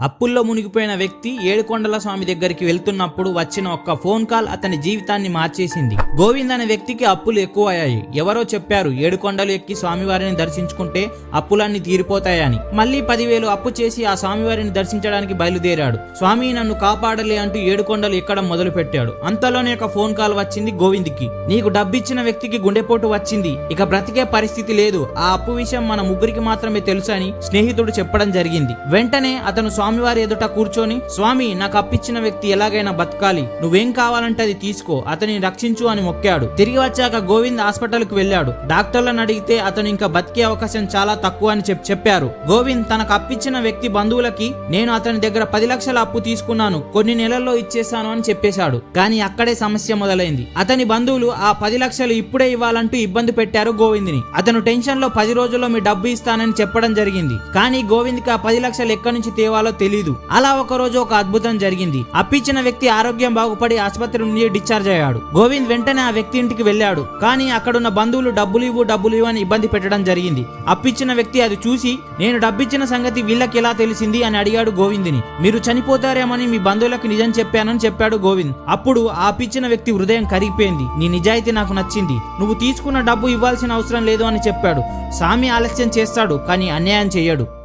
అప్పుల్లో మునిగిపోయిన వ్యక్తి ఏడుకొండల స్వామి దగ్గరికి వెళ్తున్నప్పుడు వచ్చిన ఒక్క ఫోన్ కాల్ అతని జీవితాన్ని మార్చేసింది. గోవింద్ అనే వ్యక్తికి అప్పులు ఎక్కువ అయ్యాయి ఎవరో చెప్పారు ఏడుకొండలు ఎక్కి స్వామివారిని దర్శించుకుంటే అప్పులన్నీ తీరిపోతాయని. మళ్ళీ పదివేలు అప్పు చేసి ఆ స్వామివారిని దర్శించడానికి బయలుదేరాడు. స్వామి నన్ను కాపాడలే అంటూ ఏడుకొండలు ఎక్కడం మొదలు పెట్టాడు అంతలోనే ఒక ఫోన్ కాల్ వచ్చింది గోవింద్కి. నీకు డబ్బిచ్చిన వ్యక్తికి గుండెపోటు వచ్చింది. ఇక బ్రతికే పరిస్థితి లేదు. ఆ అప్పు విషయం మన ముగ్గురికి మాత్రమే తెలుసు అని స్నేహితుడు చెప్పడం జరిగింది. వెంటనే అతను స్వామి స్వామివారి ఎదుట కూర్చొని స్వామి నాకు అప్పిచ్చిన వ్యక్తి ఎలాగైనా బతకాలి. నువ్వేం కావాలంటే అది తీసుకో. అతనిని రక్షించు అని మొక్కాడు. తిరిగి వచ్చాక గోవింద్ హాస్పిటల్కు వెళ్ళాడు. డాక్టర్లను అడిగితే అతను ఇంకా బతికే అవకాశం చాలా తక్కువ అని చెప్ చెప్పారు. గోవింద్ తనకు అప్పిచ్చిన వ్యక్తి బంధువులకి నేను అతని దగ్గర పది లక్షల అప్పు తీసుకున్నాను. కొన్ని నెలల్లో ఇచ్చేస్తాను అని చెప్పేశాడు. కానీ అక్కడే సమస్య మొదలైంది. అతని బంధువులు ఆ పది లక్షలు ఇప్పుడే ఇవ్వాలంటూ ఇబ్బంది పెట్టారు గోవింద్ని. అతను టెన్షన్లో పది రోజుల్లో మీ డబ్బు ఇస్తానని చెప్పడం జరిగింది. కానీ గోవింద్కి ఆ పది లక్షలు ఎక్కడి నుంచి తేవాలో తెలియదు అలా ఒక రోజు ఒక అద్భుతం జరిగింది. అప్పిచ్చిన వ్యక్తి ఆరోగ్యం బాగుపడి ఆసుపత్రి నుండి డిశ్చార్జ్ అయ్యాడు. గోవింద్ వెంటనే ఆ వ్యక్తి ఇంటికి వెళ్ళాడు. కానీ అక్కడున్న బంధువులు డబ్బులు ఇవ్వు డబ్బులు ఇవ్వు అని ఇబ్బంది పెట్టడం జరిగింది. అప్పిచ్చిన వ్యక్తి అది చూసి నేను డబ్బిచ్చిన సంగతి వీళ్ళకి ఎలా తెలిసింది? అని అడిగాడు గోవింద్ని. మీరు చనిపోతారేమని మీ బంధువులకు నిజం చెప్పానని చెప్పాడు గోవింద్. అప్పుడు ఆ అప్పిచ్చిన వ్యక్తి హృదయం కరిగిపోయింది. నీ నిజాయితీ నాకు నచ్చింది. నువ్వు తీసుకున్న డబ్బు ఇవ్వాల్సిన అవసరం లేదు అని చెప్పాడు. స్వామి ఆలస్యం చేస్తాడు కానీ అన్యాయం చేయడు